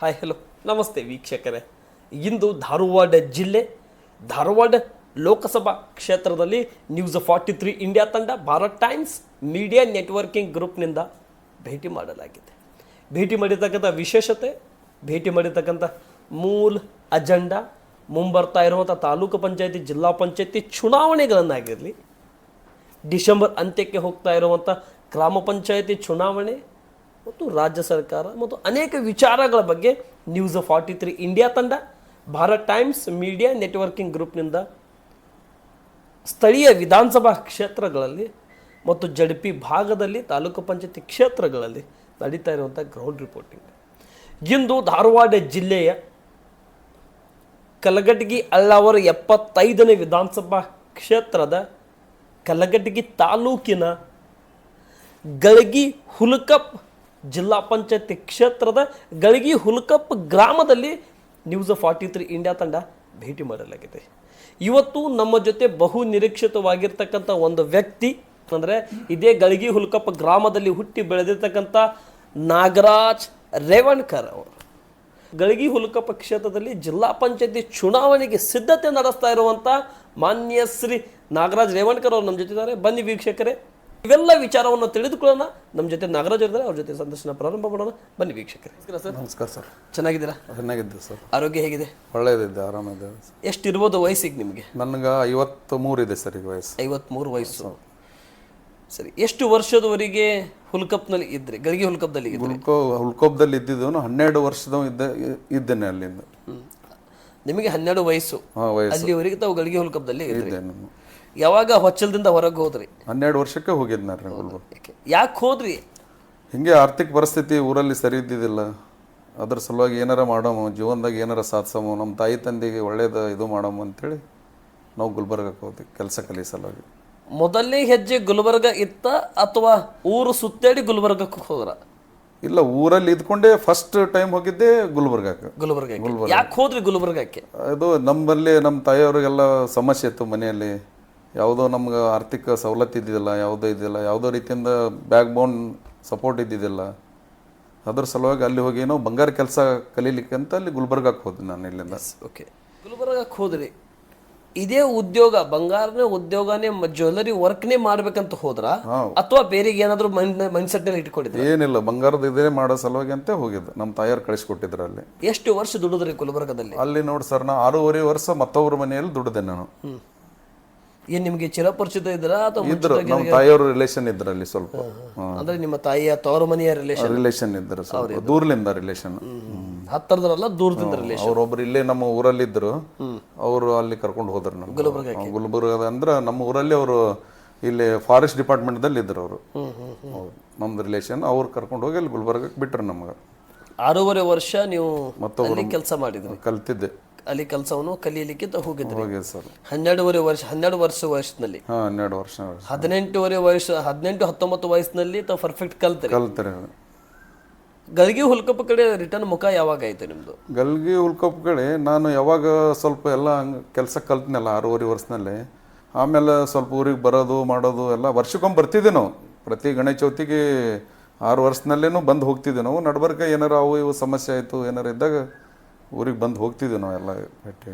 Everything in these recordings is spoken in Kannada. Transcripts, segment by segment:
ಹಾಯ್ ಹಲೋ ನಮಸ್ತೆ ವೀಕ್ಷಕರೇ. ಇಂದು ಧಾರವಾಡ ಜಿಲ್ಲೆ, ಧಾರವಾಡ ಲೋಕಸಭಾ ಕ್ಷೇತ್ರದಲ್ಲಿ ನ್ಯೂಸ್ ಫಾರ್ಟಿ ತ್ರೀ ಇಂಡಿಯಾ ತಂಡ ಭಾರತ್ ಟೈಮ್ಸ್ ಮೀಡಿಯಾ ನೆಟ್ವರ್ಕಿಂಗ್ ಗ್ರೂಪ್ನಿಂದ ಭೇಟಿ ಮಾಡಲಾಗಿದೆ. ಭೇಟಿ ಮಾಡಿರ್ತಕ್ಕಂಥ ವಿಶೇಷತೆ, ಭೇಟಿ ಮಾಡಿರ್ತಕ್ಕಂಥ ಮೂಲ ಅಜೆಂಡಾ ಮುಂಬರ್ತಾ ಇರುವಂಥ ತಾಲೂಕು ಪಂಚಾಯತಿ, ಜಿಲ್ಲಾ ಪಂಚಾಯತಿ ಚುನಾವಣೆಗಳನ್ನಾಗಿರಲಿ, ಡಿಸೆಂಬರ್ ಅಂತ್ಯಕ್ಕೆ ಹೋಗ್ತಾ ಇರುವಂಥ ಗ್ರಾಮ ಪಂಚಾಯತಿ ಚುನಾವಣೆ ಮತ್ತು ರಾಜ್ಯ ಸರ್ಕಾರ ಮತ್ತು ಅನೇಕ ವಿಚಾರಗಳ ಬಗ್ಗೆ ನ್ಯೂಸ್ ಫಾರ್ಟಿ ತ್ರೀ ಇಂಡಿಯಾ ತಂಡ, ಭಾರತ್ ಟೈಮ್ಸ್ ಮೀಡಿಯಾ ನೆಟ್ವರ್ಕಿಂಗ್ ಗ್ರೂಪ್ನಿಂದ ಸ್ಥಳೀಯ ವಿಧಾನಸಭಾ ಕ್ಷೇತ್ರಗಳಲ್ಲಿ ಮತ್ತು ಜಡಪಿ ಭಾಗದಲ್ಲಿ ತಾಲೂಕು ಪಂಚಾಯತಿ ಕ್ಷೇತ್ರಗಳಲ್ಲಿ ನಡೀತಾ ಇರುವಂಥ ಗ್ರೌಂಡ್ ರಿಪೋರ್ಟಿಂಗ್ ಇಂದು ಧಾರವಾಡ ಜಿಲ್ಲೆಯ ಕಲಗಟಗಿ ಅಳ್ಳಾವರ ಎಪ್ಪತ್ತೈದನೇ ವಿಧಾನಸಭಾ ಕ್ಷೇತ್ರದ ಕಲಗಟಗಿ ತಾಲೂಕಿನ ಗಳಗಿ ಹುಲಕಪ್ ಜಿಲ್ಲಾ ಪಂಚಾಯತಿ ಕ್ಷೇತ್ರದ ಗಳಗಿ ಹುಲ್ಕಪ್ಪ ಗ್ರಾಮದಲ್ಲಿ ನ್ಯೂಸ್ ಫಾರ್ಟಿ ತ್ರೀ ಇಂಡಿಯಾ ತಂಡ ಭೇಟಿ ಮಾಡಲಾಗಿದೆ. ಇವತ್ತು ನಮ್ಮ ಜೊತೆ ಬಹು ನಿರೀಕ್ಷಿತವಾಗಿರ್ತಕ್ಕಂಥ ಒಂದು ವ್ಯಕ್ತಿ, ಅಂದರೆ ಇದೇ ಗಳಗಿ ಹುಲ್ಕಪ್ಪ ಗ್ರಾಮದಲ್ಲಿ ಹುಟ್ಟಿ ಬೆಳೆದಿರ್ತಕ್ಕಂಥ ನಾಗರಾಜ್ ರೇವಣ್ಕರ್ ಅವರು. ಗಳಗಿ ಹುಲ್ಕಪ್ಪ ಕ್ಷೇತ್ರದಲ್ಲಿ ಜಿಲ್ಲಾ ಪಂಚಾಯತಿ ಚುನಾವಣೆಗೆ ಸಿದ್ಧತೆ ನಡೆಸ್ತಾ ಇರುವಂಥ ಮಾನ್ಯ ಶ್ರೀ ನಾಗರಾಜ್ ರೇವಣ್ಕರ್ ಅವರು ನಮ್ಮ ಜೊತೆ ಇದ್ದಾರೆ. ಬನ್ನಿ ವೀಕ್ಷಕರೇ. ಇವೆಲ್ಲ ವಿಚಾರವನ್ನು ತಿಳಿದುಕೊಳ್ಳೋಣ. ನಮ್ಮ ಜೊತೆ ನಾಗರಾಜ್ ಇದ್ದಾರೆ ಅವ್ರ ಜೊತೆ ಸಂದರ್ಶನ ಪ್ರಾರಂಭ ಮಾಡೋಣ. ಬನ್ನಿ ವೀಕ್ಷಕರೇ. ನಮಸ್ಕಾರ ಸರ್. ನಮಸ್ಕಾರ ಸರ್. ಚೆನ್ನಾಗಿದ್ದೀರಾ? ಚೆನ್ನಾಗಿದ್ದೆ ಸರ್. ಆರೋಗ್ಯ ಹೇಗಿದೆ? ಒಳ್ಳೆಯದಿದೆ ಆರಾಮಿದೆ ಎಷ್ಟಿರ್ಬೋದು ವಯಸ್ಸಿಗೆ ನಿಮಗೆ? ನನಗೆ ಐವತ್ತು ಮೂರು ಇದೆ ಸರ್ ಈಗ ವಯಸ್ಸು. ಐವತ್ತ್ಮೂರು ವಯಸ್ಸು. ಸರಿ ಎಷ್ಟು ವರ್ಷದವರೆಗೆ ಹುಲ್ಕಪ್ನಲ್ಲಿ ಇದ್ದರೆ ಗಳಿಗೆ ಹುಲ್ಕಪ್ದಲ್ಲಿ ಇದ್ರಿ? ಹುಲ್ಕೋ ಹುಲ್ಕೋಬ್ದಲ್ಲಿ ಇದ್ದಿದ್ದು ಹನ್ನೆರಡು ವರ್ಷದ ಇದ್ದೆ ಇದ್ದೇನೆ ಅಲ್ಲಿಂದ. ನಿಮಗೆ ಹನ್ನೆರಡು ವಯಸ್ಸು. ಹಾಂ ವಯಸ್ಸು. ಅಲ್ಲಿವರೆಗೆ ತಾವು ಗಳಿಗೆ ಹುಲ್ಕಪ್ದಲ್ಲಿ ಇದ್ರಿ. ಇದ್ದೆ ನಾನು. ಯಾವಾಗ ಹೊಚ್ಚಲದಿಂದ ಹೊರಗೆ ಹೋದ್ರಿ? ಹನ್ನೆರಡು ವರ್ಷಕ್ಕೆ ಹೋಗಿದ್ನ ಯಾಕೆ ಯಾಕೆ ಹೋದ್ರಿ? ಹಿಂಗೆ ಆರ್ಥಿಕ ಪರಿಸ್ಥಿತಿ ಊರಲ್ಲಿ ಸರಿ ಇದ್ದಿದ್ದಿಲ್ಲ. ಅದ್ರ ಸಲುವಾಗಿ ಏನಾರ ಮಾಡೋಮು ಜೀವನದಾಗ ಏನಾರ ಸಾಧಿಸಮು ನಮ್ಮ ತಾಯಿ ತಂದೆಗೆ ಒಳ್ಳೇದು ಇದು ಮಾಡೋಮು ಅಂತೇಳಿ ನಾವು ಗುಲ್ಬರ್ಗಕ್ಕೆ ಹೋದ್ವಿ ಕೆಲಸ ಕಲಿ ಸಲುವಾಗಿ. ಮೊದಲನೇ ಹೆಜ್ಜೆ ಗುಲ್ಬರ್ಗ ಇತ್ತ ಅಥವಾ ಊರು ಸುತ್ತಾಡಿ ಗುಲ್ಬರ್ಗಕ್ಕೆ ಹೋದ್ರ? ಇಲ್ಲ ಊರಲ್ಲಿ ಇದ್ಕೊಂಡೇ ಫಸ್ಟ್ ಟೈಮ್ ಹೋಗಿದ್ದೆ ಗುಲ್ಬರ್ಗಕ್ಕೆ. ಗುಲ್ಬರ್ಗ. ಯಾಕೆ ಹೋದ್ರಿ ಗುಲ್ಬರ್ಗಕ್ಕೆ? ಅದು ನಮ್ಮಲ್ಲಿ ನಮ್ಮ ತಾಯಿಯವ್ರಿಗೆಲ್ಲ ಸಮಸ್ಯೆ ಇತ್ತು ಮನೆಯಲ್ಲಿ. ಯಾವುದೋ ನಮ್ಗೆ ಆರ್ಥಿಕ ಸವಲತ್ತು ಇದ್ದಿದ್ದಿಲ್ಲ ಯಾವುದೋ ಇದ್ದಿಲ್ಲ ಯಾವುದೋ ರೀತಿಯಿಂದ ಬ್ಯಾಕ್ ಬೋನ್ ಸಪೋರ್ಟ್ ಇದ್ದಿದ್ದಿಲ್ಲ. ಅದ್ರ ಸಲುವಾಗಿ ಅಲ್ಲಿ ಹೋಗಿ ಏನೋ ಬಂಗಾರ ಕೆಲಸ ಕಲೀಲಿಕ್ಕೆ ಅಂತ ಅಲ್ಲಿ ಗುಲ್ಬರ್ಗಕ್ಕೆ ಹೋದೆ ನಾನು ಇಲ್ಲಿಂದ. ಓಕೆ ಗುಲ್ಬರ್ಗಕ್ಕೆ ಹೋದ್ರಿ. ಇದೇ ಉದ್ಯೋಗ ಬಂಗಾರನೇ ಉದ್ಯೋಗನೇ ಜ್ಯುವೆಲ್ಲರಿ ವರ್ಕ್ನೇ ಮಾಡ್ಬೇಕಂತ ಹೋದ್ರ ಅಥವಾ ಬೇರೆ ಏನಾದ್ರು ಮೈಂಡ್ನಲ್ಲಿ ಇಟ್ಕೊಂಡಿದ್ರಿ? ಏನಿಲ್ಲ ಬಂಗಾರದ ಇದೇ ಮಾಡೋ ಸಲುವಾಗಿ ಅಂತ ಹೋಗಿದ್ದೆ. ನಮ್ಮ ತಾಯಿಯವ್ರು ಕಳಿಸ್ಕೊಟ್ಟಿದ್ರು ಅಲ್ಲಿ. ಎಷ್ಟು ವರ್ಷ ದುಡಿದ್ರಿ ಗುಲ್ಬರ್ಗದಲ್ಲಿ? ಅಲ್ಲಿ ನೋಡಿ ಸರ್ ನಾ ಆರೂವರೆ ವರ್ಷ ಮತ್ತೊಬ್ಬರ ಮನೆಯಲ್ಲಿ ದುಡಿದೆ ನಾನು. ಏನ್ ನಿಮಗೆ ಚಿರಪರಿಚಿತ ಇದ್ರ ಅಥವಾ ಇದ್ರು ನಮ್ಮ ತಾಯಿಯವ್ರ ರಿಲೇಷನ್ ಇದ್ರಲ್ಲಿ ಸ್ವಲ್ಪ. ಅಂದ್ರೆ ನಿಮ್ಮ ತಾಯಿಯ ತವರು ಮನೆಯ ರಿಲೇಷನ್ ರಿಲೇಷನ್ ಇದ್ರು ಸ್ವಲ್ಪ. ದೂರ್ಲಿಂದ ರಿಲೇಷನ್ ಹತ್ತರದ್ರಲ್ಲ ದೂರದಿಂದ ರಿಲೇಷನ್ ಅವ್ರೊಬ್ರು ಇಲ್ಲೇ ನಮ್ಮ ಊರಲ್ಲಿ ಇದ್ರು ಅವರು ಅಲ್ಲಿ ಕರ್ಕೊಂಡು ಹೋದ್ರು ನಮ್ಮ ಗುಲ್ಬರ್ಗದ ಅಂದ್ರೆ ನಮ್ಮ ಊರಲ್ಲಿ ಅವರು ಇಲ್ಲಿ ಫಾರೆಸ್ಟ್ ಡಿಪಾರ್ಟ್ಮೆಂಟ್ ದಲ್ಲಿ ಇದ್ರು ಅವರು. ನಮ್ದು ರಿಲೇಷನ್ ಅವ್ರು ಕರ್ಕೊಂಡು ಹೋಗಿ ಅಲ್ಲಿ ಗುಲ್ಬರ್ಗಕ್ಕೆ ಬಿಟ್ರು ನಮ್ಗೆ. ಆರೂವರೆ ವರ್ಷ ನೀವು ಅಲ್ಲಿ ಕೆಲಸ ಮಾಡಿದ್ರಿ. ಕಲ್ತಿದ್ದೆ. ಅಲ್ಲಿ ಕೆಲಸವನ್ನು ಕಲಿಯಲಿಕ್ಕೆ ತ- ಹೋಗಿದ್ರಿ ಸರ್. ಹನ್ನೆರಡುವರೆ ವರ್ಷ ಹನ್ನೆರಡು ವರ್ಷ ವಯಸ್ಸಿನಲ್ಲಿ. ಹಾಂ ಹನ್ನೆರಡು ವರ್ಷ ಹದಿನೆಂಟುವರೆ ವಯಸ್ಸು ಹದಿನೆಂಟು ಹತ್ತೊಂಬತ್ತು ವಯಸ್ಸಿನಲ್ಲಿ ತಾವು ಪರ್ಫೆಕ್ಟ್ ಕಲ್ತ್ರಿ. ಕಲ್ತಾರೆ. ಗಲ್ಗಿ ಹುಲ್ಕಪ್ಪ ಕಡೆ ರಿಟರ್ನ್ ಮುಖ ಯಾವಾಗ ಆಯ್ತು ನಿಮ್ದು? ಗಲ್ಗಿ ಉಳ್ಕೊಪ್ ಕಡೆ ನಾನು ಯಾವಾಗ ಸ್ವಲ್ಪ ಎಲ್ಲ ಕೆಲಸ ಕಲ್ತ್ನಲ್ಲ ಆರೂವರೆ ವರ್ಷದಲ್ಲಿ. ಆಮೇಲೆ ಸ್ವಲ್ಪ ಊರಿಗೆ ಬರೋದು ಮಾಡೋದು ಎಲ್ಲ ವರ್ಷಕ್ಕೊಮ್ಮೆ ಬರ್ತಿದ್ದೆ ನಾವು. ಪ್ರತಿ ಗಣೇಶ ಚೌತಿಗೆ ಆರು ವರ್ಷದಲ್ಲೇನು ಬಂದು ಹೋಗ್ತಿದ್ದೆ ನಾವು. ನಡ್ಬರ್ಕ ಏನಾರು ಅವು ಇವು ಸಮಸ್ಯೆ ಆಯಿತು ಏನಾರು ಇದ್ದಾಗ ಊರಿಗೆ ಬಂದು ಹೋಗ್ತಿದ್ವಿ ನಾವು ಎಲ್ಲ ಭೇಟಿ.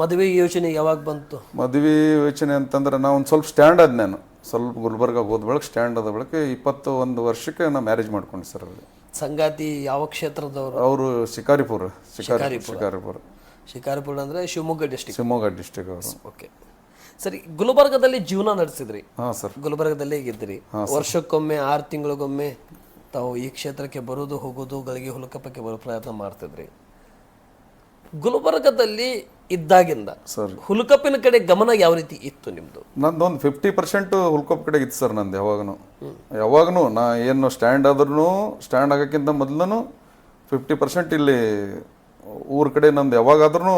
ಮದುವೆ ಯೋಚನೆ ಯಾವಾಗ ಬಂತು? ಮದುವೆ ಯೋಚನೆ ಅಂತಂದ್ರೆ ನಾ ಒಂದು ಸ್ವಲ್ಪ ಸ್ಟ್ಯಾಂಡ್ ಆದ ನಾನು. ಸ್ವಲ್ಪ ಗುಲ್ಬರ್ಗ ಹೋದ ಬೆಳಗ್ಗೆ ಸ್ಟ್ಯಾಂಡ್ ಆದ ಬೆಳಗ್ಗೆ ಇಪ್ಪತ್ತು ಒಂದು ವರ್ಷಕ್ಕೆ ನಾ ಮ್ಯಾರೇಜ್ ಮಾಡ್ಕೊಂಡು ಸರ್ ಅವ್ರಿಗೆ ಸಂಗಾತಿ ಯಾವ ಕ್ಷೇತ್ರದವರು? ಅವರು ಶಿಕಾರಿಪುರ ಶಿಕಾರಿ ಶಿಕಾರಿಪುರ. ಶಿಕಾರಿಪುರ. ಅಂದ್ರೆ ಶಿವಮೊಗ್ಗ ಡಿಸ್ಟಿಕ್ ಶಿವಮೊಗ್ಗ ಡಿಸ್ಟಿಕ್ ಅವರು. ಓಕೆ ಸರಿ ಗುಲ್ಬರ್ಗದಲ್ಲಿ ಜೀವನ ನಡೆಸಿದ್ರಿ? ಹಾಂ ಸರ್. ಗುಲ್ಬರ್ಗದಲ್ಲೇ ಇದ್ರಿ ವರ್ಷಕ್ಕೊಮ್ಮೆ ಆರು ತಿಂಗಳಿಗೊಮ್ಮೆ ತಾವು ಈ ಕ್ಷೇತ್ರಕ್ಕೆ ಬರೋದು ಹೋಗೋದು ಗಳಿಗೆ ಹುಲಕಪ್ಪಕ್ಕೆ ಬರೋ ಪ್ರಯತ್ನ ಮಾಡ್ತಿದ್ರಿ. ಗುಲ್ಬರ್ಗದಲ್ಲಿ ಇದ್ದಾಗಿಂದ ಸರ್. ಹುಲ್ಕಪ್ಪಿನ ಕಡೆ ಗಮನ ಯಾವ ರೀತಿ ಇತ್ತು ನಿಮ್ದು? ನಂದು ಒಂದು ಫಿಫ್ಟಿ ಪರ್ಸೆಂಟ್ ಹುಲ್ಕಪ್ಪ ಕಡೆ ಇತ್ತು ಸರ್ ನಂದು ಯಾವಾಗನು. ಯಾವಾಗನು ನಾ ಏನು ಸ್ಟ್ಯಾಂಡ್ ಆದ್ರೂ ಸ್ಟ್ಯಾಂಡ್ ಆಗೋಕ್ಕಿಂತ ಮೊದಲು ಫಿಫ್ಟಿ ಪರ್ಸೆಂಟ್ ಇಲ್ಲಿ ಊರ ಕಡೆ ನಂದು ಯಾವಾಗಾದ್ರೂ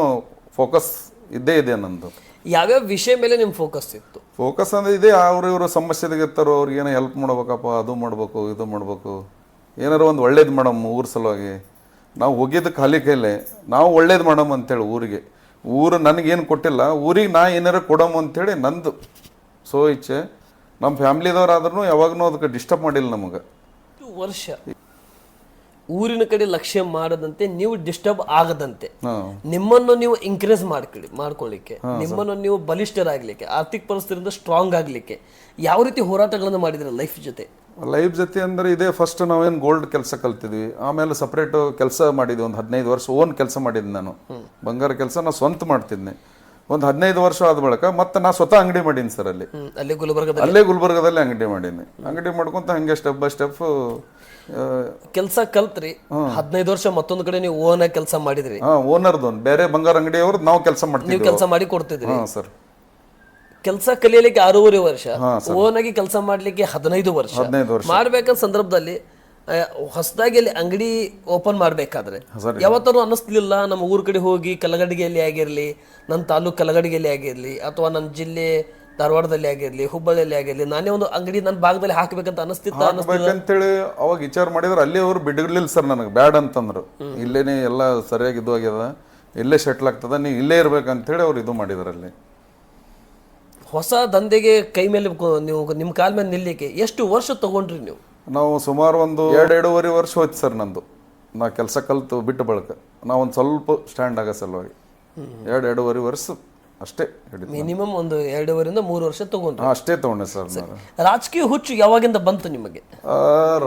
ಫೋಕಸ್ ಇದ್ದೇ ಇದೆ ನಂದು. ಯಾವ್ಯಾವ ವಿಷಯ ಮೇಲೆ ನಿಮ್ಮ ಫೋಕಸ್ ಇತ್ತು? ಫೋಕಸ್ ಅಂದ್ರೆ ಇದೇ ಅವ್ರು ಇವರು ಸಮಸ್ಯೆದಾಗ ಇರ್ತಾರೋ ಅವ್ರಿಗೆ ಏನೋ ಹೆಲ್ಪ್ ಮಾಡ್ಬೇಕಪ್ಪ ಅದು ಮಾಡ್ಬೇಕು ಇದು ಮಾಡ್ಬೇಕು. ಏನಾರು ಒಂದು ಒಳ್ಳೇದು ಮಾಡಮ್ ಊರ ಸಲುವಾಗಿ. ನಾವು ಹೋಗಿದ್ದು ಖಾಲಿ ಕೈಲೆ ನಾವು ಒಳ್ಳೇದು ಮಾಡಮ್ ಅಂತೇಳಿ ಊರಿಗೆ. ಊರು ನನಗೇನು ಕೊಟ್ಟಿಲ್ಲ ಊರಿಗೆ ನಾ ಏನಾರು ಕೊಡಮ್ ಅಂತೇಳಿ ನಂದು. ಸೊ ಇಚ್ಛೆ ನಮ್ಮ ಫ್ಯಾಮ್ಲಿದವರಾದ್ರೂ ಯಾವಾಗೂ ಅದಕ್ಕೆ ಡಿಸ್ಟರ್ಬ್ ಮಾಡಿಲ್ಲ ನಮಗೆ. ವರ್ಷ. ಊರಿನ ಕಡೆ ಲಕ್ಷ್ಯ ಮಾಡದಂತೆ ನೀವು ಡಿಸ್ಟರ್ಬ್ ಆಗದಂತೆ. ನಿಮ್ಮನ್ನು ನೀವು ಇನ್ಕ್ರೀಸ್ ಮಾಡ್ಕೊಳ್ಳಿ ಮಾಡ್ಕೊಳ್ಳಿಕ್ಕೆ. ನಿಮ್ಮನ್ನು ನೀವು ಬಲಿಷ್ಠರಾಗ್ಲಿಕ್ಕೆ ಆರ್ಥಿಕ ಪರಿಸ್ಥಿತಿಯಿಂದ ಸ್ಟ್ರಾಂಗ್ ಆಗ್ಲಿಕ್ಕೆ. ಯಾವ ರೀತಿ ಹೋರಾಟಗಳನ್ನು ಮಾಡಿದ್ರೆ ಲೈಫ್ ಜೊತೆ? ಲೈಫ್ ಜೊತೆ ಅಂದ್ರೆ ಇದೇ ಫಸ್ಟ್ ನಾವೇನು ಗೋಲ್ಡ್ ಕೆಲಸ ಕಲ್ತಿದ್ವಿ. ಆಮೇಲೆ ಸಪ್ರೇಟ್ ಕೆಲಸ ಮಾಡಿದ್ವಿ. ಒಂದು ಹದಿನೈದು ವರ್ಷ ಓನ್ ಕೆಲಸ ಮಾಡಿದ್ದೆ ನಾನು. ಬಂಗಾರ ಕೆಲಸ ನಾ ಸ್ವಂತ ಮಾಡ್ತಿದ್ದೆ ಒಂದು ಹದಿನೈದು ವರ್ಷ ಆದ ಬಳಿಕ ಮತ್ತೆ ನಾ ಸ್ವತಃ ಅಂಗಡಿ ಮಾಡೀನಿ ಸರ್ ಅಲ್ಲಿ. ಅಲ್ಲೇ ಗುಲ್ಬರ್ಗದಲ್ಲಿ? ಅಲ್ಲೇ ಗುಲ್ಬರ್ಗದಲ್ಲಿ ಅಂಗಡಿ ಮಾಡೀನಿ. ಅಂಗಡಿ ಮಾಡ್ಕೊಂತ ಹಂಗೆ ಸ್ಟೆಪ್ ಬೈ ಸ್ಟೆಪ್ ಕೆಲಸ ಕಲ್ತ್ರಿ. ಹದಿನೈದು ವರ್ಷ ಮತ್ತೊಂದು ಕಡೆ ನೀವು ಓನ್ ಕೆಲಸ ಮಾಡಿದ್ರಿ. ಓನರ್ ಓನರ್ದು ಒಂದು ಬೇರೆ ಬಂಗಾರ ಅಂಗಡಿಯವ್ರದ್ದು ನಾವು ಕೆಲಸ ನೀವು ಮಾಡ್ತೀವಿ ಕೆಲಸ ಮಾಡಿ ಕೊಡ್ತಿದ್ರಿ. ಹಾಂ ಸರ್. ಕೆಲಸ ಕಲಿಯಲಿಕ್ಕೆ ಆರೂವರೆ ವರ್ಷ ಓನ್ ಆಗಿ ಕೆಲಸ ಮಾಡ್ಲಿಕ್ಕೆ ಹದಿನೈದು ವರ್ಷ. ಮಾಡ್ಬೇಕಾದ ಸಂದರ್ಭದಲ್ಲಿ ಹೊಸದಾಗಿ ಅಲ್ಲಿ ಅಂಗಡಿ ಓಪನ್ ಮಾಡಬೇಕಾದ್ರೆ ಯಾವತ್ತೂ ಯಾವತ್ತಾರು ಅನ್ನಿಸ್ಲಿಲ್ಲ ನಮ್ಮ ಊರ್ ಕಡೆ ಹೋಗಿ ಕಲಗಡಿಗೆಯಲ್ಲಿ ಆಗಿರ್ಲಿ ನನ್ನ ತಾಲೂಕ್ ಕಲಗಡಿಗೆಯಲ್ಲಿ ಆಗಿರ್ಲಿ ಅಥವಾ ನನ್ನ ಜಿಲ್ಲೆ ಧಾರವಾಡದಲ್ಲಿ ಆಗಿರ್ಲಿ ಹುಬ್ಬಳ್ಳಿಯಲ್ಲಿ ಆಗಿರ್ಲಿ ನಾನೇ ಒಂದು ಅಂಗಡಿ ನನ್ನ ಭಾಗದಲ್ಲಿ ಹಾಕ್ಬೇಕಂತ ಅನಿಸ್ತಿತ್ತ ಹೇಳಿ ಅವಾಗ ವಿಚಾರ ಮಾಡಿದ್ರೆ ಅಲ್ಲಿ ಅವರು ಬಿಡಲಿಲ್ಲ ಸರ್ ನನಗೆ ಬ್ಯಾಡ್ ಅಂತಂದ್ರು. ಇಲ್ಲೇನೆ ಎಲ್ಲ ಸರಿಯಾಗಿ ಇದು ಆಗ್ಯದ ಇಲ್ಲೇ ಸೆಟ್ಲ್ ಆಗ್ತದ ನೀವು ಇಲ್ಲೇ ಇರ್ಬೇಕಂತೇಳಿ ಅವ್ರು ಇದು ಮಾಡಿದ್ರು ಅಲ್ಲಿ. ಹೊಸ ದಂಧೆಗೆ ಕೈ ಮೇಲೆ ನೀವು ನಿಮ್ಮ ಕಾಲ ಮೇಲೆ ನಿಲ್ಲಿಕ್ಕೆ ಎಷ್ಟು ವರ್ಷ ತಗೊಂಡ್ರಿ ನೀವು? ನಾವು ಸುಮಾರು ಒಂದು ಎರಡು ಎರಡೂವರೆ ವರ್ಷ ಹೋಯ್ತು ಸರ್ ನಂದು. ನಾ ಕೆಲಸ ಕಲಿತು ಬಿಟ್ಟು ಬಳಕ. ನಾವು ಒಂದು ಸ್ವಲ್ಪ ಸ್ಟ್ಯಾಂಡ್ ಆಗೋ ಸಲುವಾಗಿ. ಎರಡು ಎರಡೂವರೆ ವರ್ಷ ಅಷ್ಟೇ ಮಿನಿಮಮ್ ಒಂದು ಎರಡೂವರೆಯಿಂದ ಮೂರು ವರ್ಷ ತಗೊಂಡ್ರಿ. ಅಷ್ಟೇ ತಗೊಂಡೆ ಸರ್ ರಾಜಕೀಯ ಹುಚ್ಚು ಯಾವಾಗಿಂದ ಬಂತು ನಿಮಗೆ?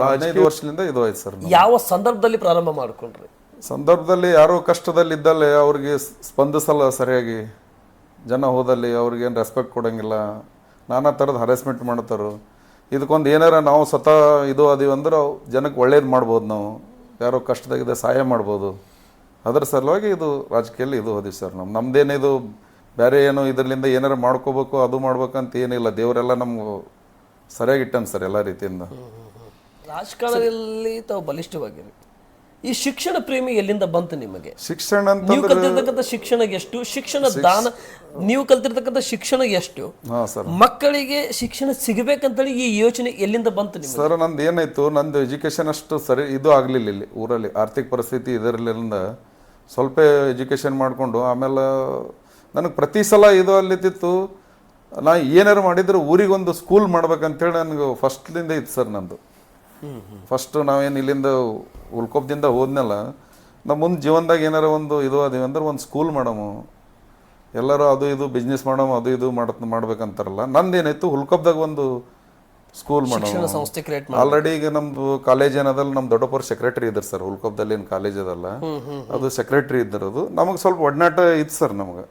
ಹದಿನೈದು ವರ್ಷದಿಂದ ಇದು ಆಯ್ತು ಸರ್ ಯಾವ ಸಂದರ್ಭದಲ್ಲಿ ಪ್ರಾರಂಭ ಮಾಡ್ಕೊಂಡ್ರಿ? ಸಂದರ್ಭದಲ್ಲಿ ಯಾರೋ ಕಷ್ಟದಲ್ಲಿದ್ದಲ್ಲೇ ಅವ್ರಿಗೆ ಸ್ಪಂದಿಸಲ್ಲ ಸರಿಯಾಗಿ. ಜನ ಹೋದಲ್ಲಿ ಅವ್ರಿಗೇನು ರೆಸ್ಪೆಕ್ಟ್ ಕೊಡೋಂಗಿಲ್ಲ. ನಾನಾ ಥರದ ಹರೆಸ್ಮೆಂಟ್ ಮಾಡ್ತಾರೋ. ಇದಕ್ಕೊಂದು ಏನಾರ ನಾವು ಸ್ವತಃ ಇದು ಅದೀವಿ ಅಂದ್ರೆ ಜನಕ್ಕೆ ಒಳ್ಳೇದು ಮಾಡ್ಬೋದು ನಾವು. ಯಾರೋ ಕಷ್ಟದಾಗಿದೆ ಸಹಾಯ ಮಾಡ್ಬೋದು. ಅದರ ಸಲುವಾಗಿ ಇದು ರಾಜಕೀಯಲ್ಲಿ ಇದು ಹೋದಿವಿ ಸರ್ ನಮ್ಮ ನಮ್ದೇನಿದು ಬೇರೆ ಏನು ಇದರಿಂದ ಏನಾರ ಮಾಡ್ಕೋಬೇಕು, ಅದು ಮಾಡ್ಬೇಕಂತ ಏನಿಲ್ಲ. ದೇವರೆಲ್ಲ ನಮ್ಗೆ ಸರಿಯಾಗಿ ಸರ್ ಎಲ್ಲ ರೀತಿಯಿಂದ. ರಾಜಕಾರಣದಲ್ಲಿ ತಾವು ಬಲಿಷ್ಠವಾಗಿರಿ. ಈ ಶಿಕ್ಷಣ ಪ್ರೇಮಿ ಎಲ್ಲಿಂದ ಬಂತು ನಿಮಗೆ? ಶಿಕ್ಷಣ ನೀವು ಕಲ್ತಿರ್ತಕ್ಕಂಥ ಶಿಕ್ಷಣ ಎಷ್ಟು? ಶಿಕ್ಷಣ ದಾನ ನೀವು ಕಲ್ತಿರ್ತಕ್ಕಂಥ ಶಿಕ್ಷಣ ಎಷ್ಟು? ಹಾಂ ಸರ್. ಮಕ್ಕಳಿಗೆ ಶಿಕ್ಷಣ ಸಿಗಬೇಕಂತೇಳಿ ಈ ಯೋಚನೆ ಎಲ್ಲಿಂದ ಬಂತು ನಿಮಗೆ? ಸರ್ ನಂದು ಏನಾಯ್ತು ನಂದು ಎಜುಕೇಶನ್ ಅಷ್ಟು ಸರಿ ಇದು ಆಗಲಿಲ್ಲ ಇಲ್ಲಿ ಊರಲ್ಲಿ. ಆರ್ಥಿಕ ಪರಿಸ್ಥಿತಿ ಇದರಲ್ಲಿಂದ ಸ್ವಲ್ಪ ಎಜುಕೇಶನ್ ಮಾಡಿಕೊಂಡು ಆಮೇಲೆ ನನಗೆ ಪ್ರತಿ ಸಲ ಇದು ಅಲ್ಲಿತ್ತಿತ್ತು ನಾ ಏನಾರು ಮಾಡಿದ್ರೆ ಊರಿಗೊಂದು ಸ್ಕೂಲ್ ಮಾಡ್ಬೇಕಂತೇಳಿ ನನಗೆ ಫಸ್ಟ್ಲಿಂದ ಇತ್ತು ಸರ್ ನಂದು. ಫಸ್ಟ್ ನಾವೇನು ಇಲ್ಲಿಂದ ಉಳ್ಕೊಬ್ದಿಂದ ಹೋದ್ನಲ್ಲ ನಮ್ಮ ಮುಂದೆ ಜೀವನದಾಗ ಏನಾರ ಒಂದು ಇದು ಅದೀವಿ ಅಂದ್ರೆ ಒಂದು ಸ್ಕೂಲ್ ಮಾಡಮು. ಎಲ್ಲರೂ ಅದು ಇದು ಬಿಸ್ನೆಸ್ ಮಾಡಮ್ ಅದು ಇದು ಮಾಡತ್ ಮಾಡ್ಬೇಕಂತಾರಲ್ಲ. ನಂದೇನಾಯ್ತು ಹುಲ್ಕೊಬ್ದಾಗ ಒಂದು ಸ್ಕೂಲ್ ಮಾಡೋಣ ಆಲ್ರೆಡಿ ಈಗ ನಮ್ದು ಕಾಲೇಜ್ ಏನದಲ್ಲ ನಮ್ಮ ದೊಡ್ಡಪ್ಪರ ಸೆಕ್ರೆಟರಿ ಇದ್ರು ಸರ್ ಹುಲ್ಕೊಬ್ದಲ್ಲಿ ಏನು ಕಾಲೇಜ್ ಅದಲ್ಲ ಅದು ಸೆಕ್ರೆಟರಿ ಇದ್ದಿರೋದು ನಮಗೆ ಸ್ವಲ್ಪ ಒಡನಾಟ ಇತ್ತು ಸರ್ ನಮಗೆ.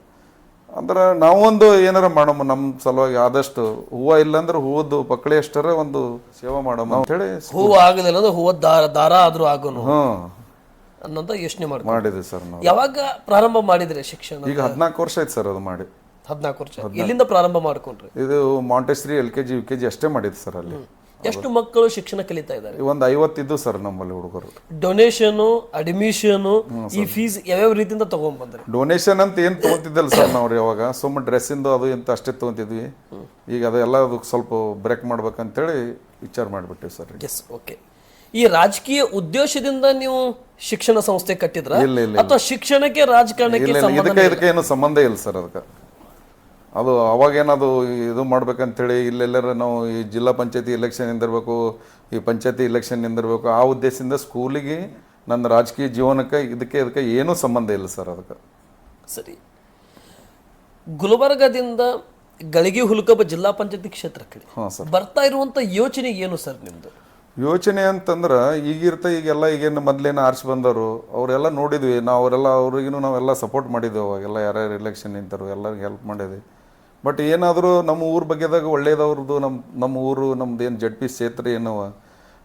ಅಂದ್ರೆ ನಾವೊಂದು ಏನಾರ ಮಾಡಮ್ಮ ನಮ್ಮ ಸಲುವಾಗಿ ಆದಷ್ಟು ಹೂವು ಇಲ್ಲಾಂದ್ರೆ ಹೂವದ್ದು ಪಕ್ಕಳಿ ಅಷ್ಟರ ಒಂದು ಸೇವೆ ಅಂತ ಹೇಳಿ ಹೂವು ಆಗಲಿಲ್ಲ ಅಂದ್ರೆ ಹೂವ ದಾರ ದಾರ ಆದ್ರೂ ಆಗೋನು. ಹ್ಞೂ ಅನ್ನೋಂತ ಯೋಚನೆ ಮಾಡಿ ಮಾಡಿದ್ವಿ ಸರ್ ನಾವು. ಯಾವಾಗ ಪ್ರಾರಂಭ ಮಾಡಿದ್ರೆ ಶಿಕ್ಷಣ? ಈಗ ಹದಿನಾಲ್ಕು ವರ್ಷ ಆಯ್ತು ಸರ್ ಅದು ಮಾಡಿ. ಹದಿನಾಲ್ಕು ವರ್ಷ. ಎಲ್ಲಿಂದ ಪ್ರಾರಂಭ ಮಾಡ್ಕೊಂಡ್ರಿ? ಇದು Montessori L K G U K G ಅಷ್ಟೇ ಮಾಡಿದ್ದು ಸರ್ ಅಲ್ಲಿ. ಎಷ್ಟು ಮಕ್ಕಳು ಶಿಕ್ಷಣ ಕಲಿತಾ ಇದ್ದಾರೆ? ಒಂದು ಐವತ್ತಿದ್ದು ಸರ್ ನಮ್ಮಲ್ಲಿ ಹುಡುಗರು. ಡೊನೇಷನ್ ಅಡ್ಮಿಷನ್ ಈ ಫೀಸ್ ಯಾವ್ಯಾವ ರೀತಿಯಿಂದ ತಗೊಂಡ್ಬಂದ್ರೆ ಡೊನೇಷನ್ ಅಂತ ಏನು ತೊಗೊಂತಿದ್ದಲ್ಲ ಸರ್ ನಾವು ಯಾವಾಗ ಸುಮ್ಮನೆ ಡ್ರೆಸ್ಸಿಂದು ಅದು ಎಂತ ಅಷ್ಟೇ ತೊಗೊಂತಿದ್ವಿ. ಈಗ ಅದೆಲ್ಲ ಅದಕ್ಕೆ ಸ್ವಲ್ಪ ಬ್ರೇಕ್ ಮಾಡ್ಬೇಕಂತೇಳಿ ವಿಚಾರ ಮಾಡಿಬಿಟ್ಟಿವಿ ಸರ್ ಎಸ್ ಓಕೆ ಈ ರಾಜಕೀಯ ಉದ್ದೇಶದಿಂದ ನೀವು ಶಿಕ್ಷಣ ಸಂಸ್ಥೆ ಕಟ್ಟಿದ್ರ? ಇಲ್ಲ, ಇಲ್ಲ, ಅಥವಾ ಶಿಕ್ಷಣಕ್ಕೆ ರಾಜಕಾರಣಕ್ಕೆ ಇದಕ್ಕೆ ಏನು ಸಂಬಂಧ ಇಲ್ಲ ಸರ್ ಅದಕ್ಕೆ. ಅದು ಅವಾಗೇನದು ಇದು ಮಾಡ್ಬೇಕಂತೇಳಿ ಇಲ್ಲೆಲ್ಲರ ನಾವು ಈ ಜಿಲ್ಲಾ ಪಂಚಾಯತಿ ಎಲೆಕ್ಷನ್ ನಿಂದಿರಬೇಕು ಈ ಪಂಚಾಯತಿ ಎಲೆಕ್ಷನ್ ನಿಂದಿರಬೇಕು ಆ ಉದ್ದೇಶದಿಂದ ಸ್ಕೂಲಿಗೆ ನನ್ನ ರಾಜಕೀಯ ಜೀವನಕ್ಕೆ ಇದಕ್ಕೆ ಇದಕ್ಕೆ ಏನೂ ಸಂಬಂಧ ಇಲ್ಲ ಸರ್ ಅದಕ್ಕೆ. ಸರಿ. ಗುಲ್ಬರ್ಗದಿಂದ ಗಳಿಗೆ ಹುಲ್ಕಬ್ಬ ಜಿಲ್ಲಾ ಪಂಚಾಯತಿ ಕ್ಷೇತ್ರ ಕಡೆ ಹಾಂ ಸರ್. ಬರ್ತಾ ಇರುವಂಥ ಯೋಚನೆ ಏನು ಸರ್ ನಿಮ್ಮದು ಯೋಚನೆ ಅಂತಂದ್ರೆ ಈಗಿರ್ತ ಈಗೆಲ್ಲ ಈಗೇನು ಮೊದಲೇನು ಆರ್ಸಿ ಬಂದವರು ಅವರೆಲ್ಲ ನೋಡಿದ್ವಿ. ನಾವು ಅವರೆಲ್ಲ ಅವ್ರಿಗೂ ನಾವೆಲ್ಲ ಸಪೋರ್ಟ್ ಮಾಡಿದ್ವಿ ಅವಾಗೆಲ್ಲ ಯಾರ್ಯಾರು ಇಲೆಕ್ಷನ್ ನಿಂತರು ಎಲ್ಲರಿಗೆ ಹೆಲ್ಪ್ ಮಾಡಿದ್ವಿ. ಬಟ್ ಏನಾದರೂ ನಮ್ಮ ಊರ ಬಗ್ಗೆದಾಗ ಒಳ್ಳೇದವ್ರದ್ದು ನಮ್ಮ ನಮ್ಮ ಊರು, ನಮ್ದು ಏನು ಜಡ್ ಪಿ ಕ್ಷೇತ್ರ ಏನವ?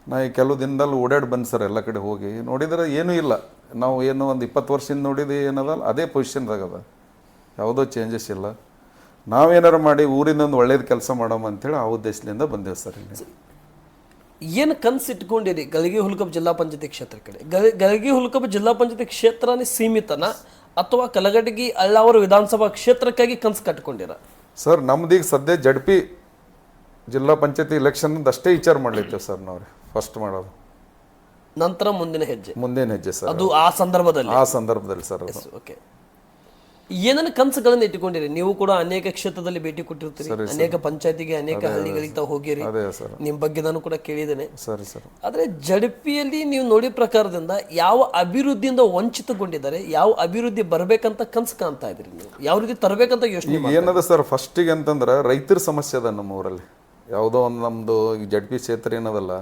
ನಾ ಈ ಕೆಲವು ದಿನದಲ್ಲಿ ಓಡಾಡಿ ಬಂದು ಸರ್ ಎಲ್ಲ ಕಡೆ ಹೋಗಿ. ನೋಡಿದ್ರೆ ಏನೂ ಇಲ್ಲ. ನಾವು ಏನು ಒಂದು ಇಪ್ಪತ್ತು ವರ್ಷದಿಂದ ನೋಡಿದ್ವಿ ಏನದಲ್ಲ, ಅದೇ ಪೊಸಿಷನ್ದಾಗ ಅದ. ಯಾವುದೋ ಚೇಂಜಸ್ ಇಲ್ಲ. ನಾವೇನಾರು ಮಾಡಿ ಊರಿಂದ ಒಂದು ಒಳ್ಳೇದು ಕೆಲಸ ಮಾಡೋಮ ಅಂತೇಳಿ ಆ ಉದ್ದೇಶದಿಂದ ಬಂದೇವೆ ಸರ್ ಇಲ್ಲಿ. ಏನು ಕನಸು ಇಟ್ಕೊಂಡಿರಿ ಗಲಗಿ ಹುಲ್ಕಪ್ಪ ಜಿಲ್ಲಾ ಪಂಚಾಯತಿ ಕ್ಷೇತ್ರ ಕಡೆ? ಗ- ಗಲಗಿ ಹುಲ್ಕಪ್ಪ ಜಿಲ್ಲಾ ಪಂಚಾಯತಿ ಕ್ಷೇತ್ರನೇ ಸೀಮಿತನ? ಅಥವಾ ಕಲಗಡಗಿ ಅಳ್ಳಾವರ ವಿಧಾನಸಭಾ ಕ್ಷೇತ್ರಕ್ಕಾಗಿ ಕನ್ಸು ಕಟ್ಕೊಂಡಿರ? ಸರ್ ನಮ್ದೀಗ ಸದ್ಯ ಜಡ್ಪಿ ಜಿಲ್ಲಾ ಪಂಚಾಯತಿ ಇಲೆಕ್ಷನ್ ಅಷ್ಟೇ ವಿಚಾರ ಮಾಡ್ಲಿತ್ತೇವೆ ಸರ್ ನಾವು ಫಸ್ಟ್ ಮಾಡೋದು. ನಂತರ ಮುಂದಿನ ಹೆಜ್ಜೆ. ಮುಂದಿನ ಹೆಜ್ಜೆ ಸರ್ ಅದು ಆ ಸಂದರ್ಭದಲ್ಲಿ. ಆ ಸಂದರ್ಭದಲ್ಲಿ ಸರ್ ಓಕೆ ಏನನ್ನ ಕನಸುಗಳನ್ನು ಇಟ್ಟುಕೊಂಡಿರಿ? ನೀವು ಕೂಡ ಅನೇಕ ಕ್ಷೇತ್ರದಲ್ಲಿ ಭೇಟಿ ಕೊಟ್ಟಿರ್ತೀರಿ. ಅನೇಕ ಪಂಚಾಯತಿಗೆ ಅನೇಕ ಹಳ್ಳಿಗಳಿಗೆ ತಾವು ಹೋಗಿರಿ. ನಿಮ್ಮ ಬಗ್ಗೆ ನಾನು ಕೂಡ ಕೇಳಿದ್ದೇನೆ. ಸರಿ ಸರ್. ಆದ್ರೆ ಜಡಪಿಯಲ್ಲಿ ನೀವು ನೋಡಿ ಪ್ರಕಾರದಿಂದ ಯಾವ ಅಭಿವೃದ್ಧಿಯಿಂದ ವಂಚಿತಗೊಂಡಿದ್ದಾರೆ ಯಾವ ಅಭಿವೃದ್ಧಿ ಬರಬೇಕಂತ ಕನ್ಸು ಕಾಣ್ತಾ ಇದ್ರಿ ನೀವು? ಯಾವ ರೀತಿ ತರಬೇಕಂತ ಯೋಚನೆ ಏನದ ಸರ್ ಫಸ್ಟಿಗೆ ಅಂತಂದ್ರೆ ರೈತರ ಸಮಸ್ಯೆ ಅದ ನಮ್ಮ ಊರಲ್ಲಿ ಯಾವುದೋ ಒಂದು ನಮ್ಮದು ಈ ಜಡ್ ಪಿ ಕ್ಷೇತ್ರ ಏನದಲ್ಲ